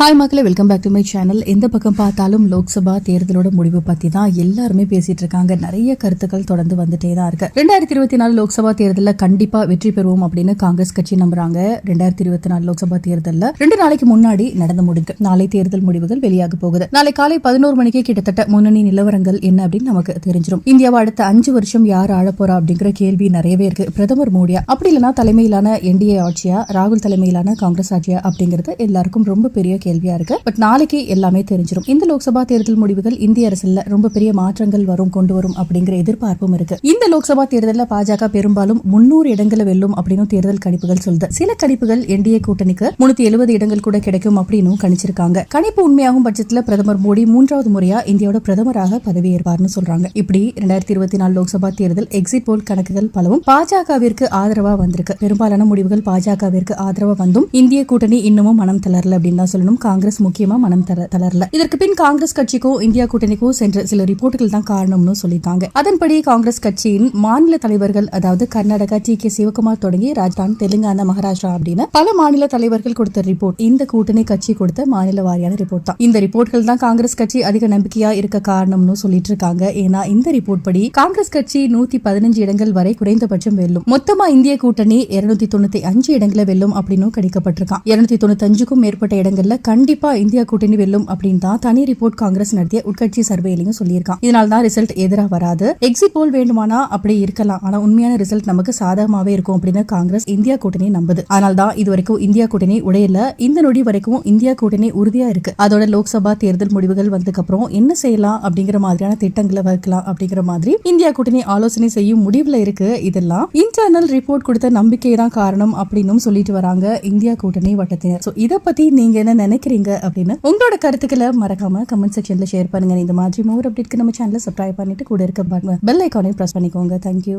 Hi மக்களே welcome back to my channel எந்த பக்கம் பார்த்தாலும் லோக்சபா தேர்தலோட முடிவு பற்றி தான் எல்லாருமே பேசிட்டு இருக்காங்க. நிறைய கருத்துக்கள் தொடர்ந்து வந்துட்டே தான் இருக்கு. ரெண்டாயிரத்தி இருபத்தி நாலு லோக்சபா தேர்தலில் கண்டிப்பாக வெற்றி பெறுவோம் அப்படின்னு காங்கிரஸ் கட்சி நம்புறாங்க. ரெண்டாயிரத்தி இருபத்தி நாலு லோக்சபா தேர்தலில் ரெண்டு நாளைக்கு முன்னாடி நடந்து முடிந்து நாளை தேர்தல் முடிவுகள் வெளியாக போகுது. நாளை காலை பதினோரு மணிக்கு கிட்டத்தட்ட முன்னணி நிலவரங்கள் என்ன அப்படின்னு நமக்கு தெரிஞ்சிடும் இந்தியாவை அடுத்த அஞ்சு வருஷம் யார் ஆளப்போறா அப்படிங்கிற கேள்வி நிறையவே இருக்கு. பிரதமர் மோடியா? அப்படி இல்லைன்னா தலைமையிலான என்டிஏ ஆட்சியா? ராகுல் தலைமையிலான காங்கிரஸ் ஆட்சியா? அப்படிங்கிறது எல்லாருக்கும் ரொம்ப பெரிய கேள்வியா இருக்கு. பட் நாளைக்கு எல்லாமே தெரிஞ்சிடும் இந்த லோக்சபா தேர்தல் முடிவுகள் இந்திய அரசுல ரொம்ப பெரிய மாற்றங்கள் வரும் கொண்டு வரும் அப்படிங்கிற எதிர்பார்ப்பும் இருக்கு. இந்த லோக்சபா தேர்தலில் பாஜக பெரும்பாலும் முன்னூறு இடங்களை வெல்லும் அப்படின்னு தேர்தல் கணிப்புகள் சொல்லுது சில கணிப்புகள் என்டிஏ கூட்டணிக்கு முன்னூத்தி எழுபது இடங்கள் கூட கிடைக்கும் அப்படின்னு கணிச்சிருக்காங்க. கணிப்பு உண்மையாகும் பட்சத்துல பிரதமர் மோடி மூன்றாவது முறையா இந்தியாவோட பிரதமராக பதவியேற்பார்னு சொல்றாங்க. இப்படி ரெண்டாயிரத்தி இருபத்தி நாலு லோக்சபா தேர்தல் எக்ஸிட் போல் கணக்குகள் பலவும் பாஜகவிற்கு ஆதரவா வந்திருக்கு. பெரும்பாலான முடிவுகள் பாஜகவிற்கு ஆதரவா வந்தும் இந்திய கூட்டணி இன்னமும் மனம் தளரல அப்படின்னு தான் சொல்லணும். காங்கிரஸ் முக்கியமா மனம் தர தளரல. இதற்கு பின் காங்கிரஸ் கட்சிக்கும் இந்தியா கூட்டணிக்கும் சென்ற சில ரிப்போர்ட்டுகள் தான் காரணம்னு சொல்லிட்டாங்க. அதன்படி காங்கிரஸ் கட்சியின் மாநில தலைவர்கள் அதாவது கர்நாடகா டி. கே. சிவகுமார் தொடங்கி ராஜஸ்தான் தெலுங்கானா மகாராஷ்டிரா அப்படின்னு பல மாநில தலைவர்கள் கொடுத்த ரிப்போர்ட். இந்த கூட்டணி கட்சி கொடுத்த மாநில வாரியான ரிப்போர்ட் தான். இந்த ரிப்போர்ட்கள் தான் காங்கிரஸ் கட்சி அதிக நம்பிக்கையா இருக்க காரணம்னு சொல்லிட்டு இருக்காங்க ஏன்னா இந்த ரிப்போர்ட் படி காங்கிரஸ் கட்சி நூத்தி பதினஞ்சு இடங்கள் வரை குறைந்தபட்சம் வெல்லும். மொத்தமா இந்திய கூட்டணி இருநூத்தி தொண்ணூத்தி அஞ்சு இடங்களை வெல்லும் அப்படின்னு கணிக்கப்பட்டிருக்கான். இருநூத்தி தொண்ணூத்தி அஞ்சுக்கும் மேற்பட்ட இடங்கள்ல கண்டிப்பா இந்தியா கூட்டணி வெல்லும் அப்படின்னு தான் தனி ரிப்போர்ட் காங்கிரஸ் நடத்திய உட்கட்சி சர்வேலையும் சொல்லியிருக்கான். இதனால தான் ரிசல்ட் எதிராக வராது. எக்ஸிட் போல் வேண்டுமானா அப்படி இருக்கலாம். ஆனா உண்மையான ரிசல்ட் நமக்கு சாதகமாவே இருக்கும் அப்படின்னு காங்கிரஸ் இந்தியா கூட்டணி நம்புது. அதனால தான் இது வரைக்கும் இந்தியா கூட்டணி உடையல. இந்த நொடி வரைக்கும் இந்தியா கூட்டணி உறுதியா இருக்கு. அதோட லோக்சபா தேர்தல் முடிவுகள் வந்ததுக்கு அப்புறம் என்ன செய்யலாம் அப்படிங்கிற மாதிரியான திட்டங்களை வகுக்கலாம் அப்படிங்கிற மாதிரி இந்தியா கூட்டணி ஆலோசனை செய்யும் முடிவுல இருக்கு. இதெல்லாம் இன்டர்னல் ரிப்போர்ட் கொடுத்த நம்பிக்கை தான் காரணம் அப்படின்னும் சொல்லிட்டு வராங்க இந்தியா கூட்டணி வட்டத்தினர். இதை பத்தி நீங்க என்ன நினைக்க நினைக்கிறீங்க அப்படின்னு உங்களோட கருத்துக்களை மறக்காம கமெண்ட் செக்ஷன்ல ஷேர் பண்ணுங்க. இந்த மாதிரி மோர் அப்டேட்க்கு நம்ம சேனலை சப்ஸ்கிரைப் பண்ணிட்டு கூட இருக்க பெல் ஐக்கானையும் பிரஸ் பண்ணிக்கோங்க. தேங்க்யூ